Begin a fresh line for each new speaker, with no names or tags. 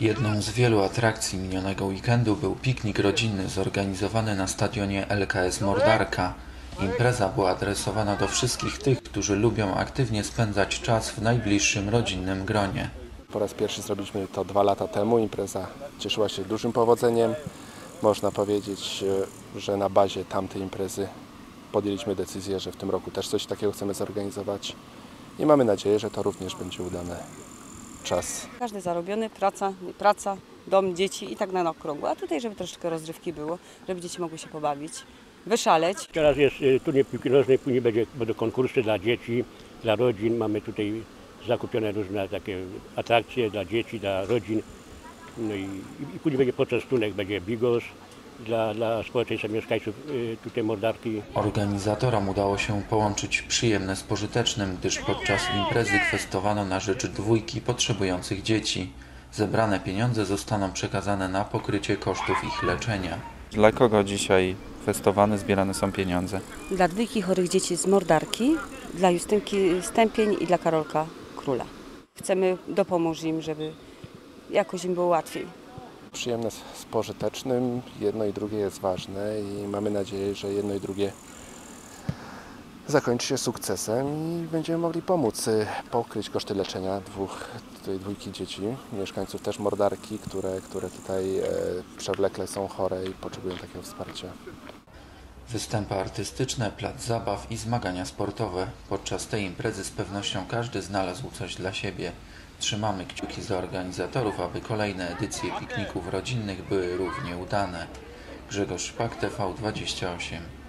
Jedną z wielu atrakcji minionego weekendu był piknik rodzinny zorganizowany na stadionie LKS Mordarka. Impreza była adresowana do wszystkich tych, którzy lubią aktywnie spędzać czas w najbliższym rodzinnym gronie.
Po raz pierwszy zrobiliśmy to dwa lata temu. Impreza cieszyła się dużym powodzeniem. Można powiedzieć, e, że na bazie tamtej imprezy podjęliśmy decyzję, że w tym roku też coś takiego chcemy zorganizować i mamy nadzieję, że to również będzie udany czas.
Każdy zarobiony, praca, nie praca, dom, dzieci i tak na okrągło. A tutaj, żeby troszeczkę rozrywki było, żeby dzieci mogły się pobawić, wyszaleć.
Teraz jest y, turniej piłki nożnej, później będzie, będą konkursy dla dzieci, dla rodzin. Mamy tutaj zakupione różne takie atrakcje dla dzieci, dla rodzin. No i, i później będzie poczęstunek, będzie bigos dla, dla społeczeństwa mieszkańców y, tutaj Mordarki.
Organizatorom udało się połączyć przyjemne z pożytecznym, gdyż podczas imprezy kwestowano na rzecz dwójki potrzebujących dzieci. Zebrane pieniądze zostaną przekazane na pokrycie kosztów ich leczenia.
Dla kogo dzisiaj festowane zbierane są pieniądze?
Dla dwójki chorych dzieci z Mordarki, dla Justynki Stępień i dla Karolka Króla. Chcemy dopomóc im, żeby jakoś im było łatwiej.
Przyjemne z pożytecznym, jedno i drugie jest ważne i mamy nadzieję, że jedno i drugie zakończy się sukcesem i będziemy mogli pomóc y, pokryć koszty leczenia dwóch, dwójki dzieci, mieszkańców też Mordarki, które, które tutaj e, przewlekle są chore i potrzebują takiego wsparcia.
Występy artystyczne, plac zabaw i zmagania sportowe. Podczas tej imprezy z pewnością każdy znalazł coś dla siebie. Trzymamy kciuki za organizatorów, aby kolejne edycje pikników rodzinnych były równie udane. Grzegorz Szpak, TV28.